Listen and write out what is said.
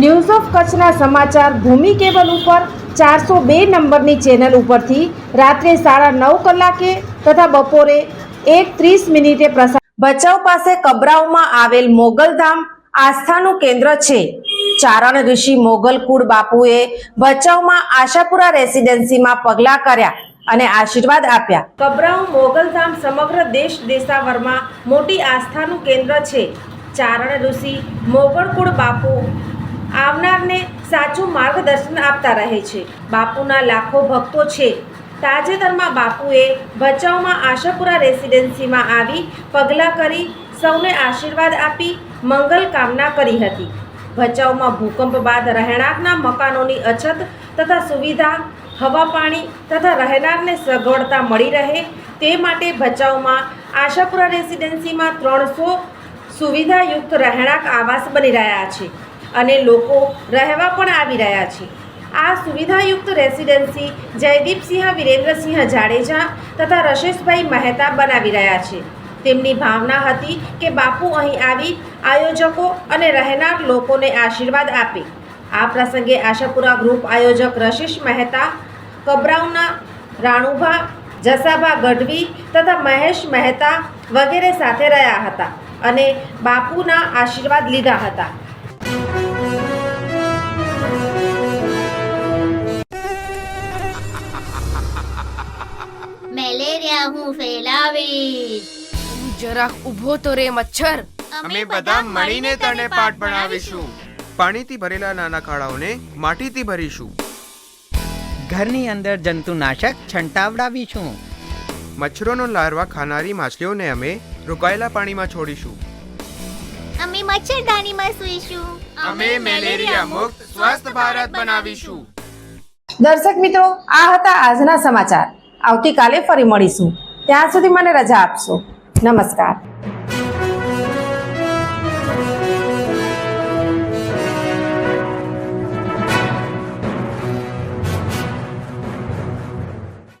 News of કચ્છના સમાચાર ભૂમિ cable ઉપર ચારસો બે નંબરની ચેનલ ઉપરથી રાત્રે સાડા નવ કલાકે તથા બપોરે એક ત્રીસ મિનિટે પ્રસાર ભચાઉ પાસે કબરાઉમાં આવેલ મોગલધામ આસ્થાનું કેન્દ્ર છે. ચારણ ઋષિ મોગલકુળ બાપુએ ભચાઉમાં આશાપુરા રેસિડેન્સીમાં પગલાં કર્યા અને આશીર્વાદ આપ્યા. કબરાઉ મોગલધામ સમગ્ર દેશ દેશાવરમાં મોટી આસ્થાનું કેન્દ્ર છે. ચારણ ઋષિ મોગલકુળ બાપુ આવનારને સાચું માર્ગદર્શન આપતા રહે છે. બાપુના લાખો ભક્તો છે. તાજેતરમાં બાપુએ ભચાઉમાં આશાપુરા રેસિડેન્સીમાં આવી પગલાં કરી સૌને આશીર્વાદ આપી મંગલ કામના કરી હતી. ભચાઉમાં ભૂકંપ બાદ રહેણાંકના મકાનોની અછત તથા સુવિધા, હવા પાણી તથા રહેનારને સગવડતા મળી રહે તે માટે ભચાઉમાં આશાપુરા રેસિડેન્સીમાં ત્રણસો સુવિધાયુક્ત રહેણાંક આવાસ બની રહ્યા છે. અને લોકો રહેવા પણ આવી રહ્યા છે. આ સુવિધાયુક્ત રેસિડેન્સી જયદીપસિંહ વિરેન્દ્રસિંહ જાડેજા તથા રશેશભાઈ મહેતા બનાવી રહ્યા છે. તેમની ભાવના હતી કે બાપુ અહીં આવી આયોજકો અને રહેનાર લોકોને આશીર્વાદ આપે. આ પ્રસંગે આશાપુરા ગ્રુપ આયોજક રશીશ મહેતા, કબરાઉના રાણુભા, જસાભા ગઢવી તથા મહેશ મહેતા વગેરે સાથે રહ્યા હતા અને બાપુના આશીર્વાદ લીધા હતા. મેલેરિયા હું ફેલાવીશ. જરાક ઊભો તો રે મચ્છર. અમે બધા મળીને તને પાઠ ભણાવીશું. પાણીથી ભરેલા નાના ખાડાઓને માટીથી ભરીશું. ઘરની અંદર જંતુનાશક છંટાવડાવીશું. મચ્છરોનો લાર્વા ખાનારી માછલીઓને અમે રોકાયેલા પાણીમાં છોડીશું. અમે મચ્છરદાનીમાં સૂઈશું. અમે મેલેરિયા મુક્ત સ્વસ્થ ભારત બનાવીશું. દર્શક મિત્રો આ હતા આજના સમાચાર. આવતીકાલે ફરી મળીશું. ત્યાં સુધી મને રજા આપશો. નમસ્કાર.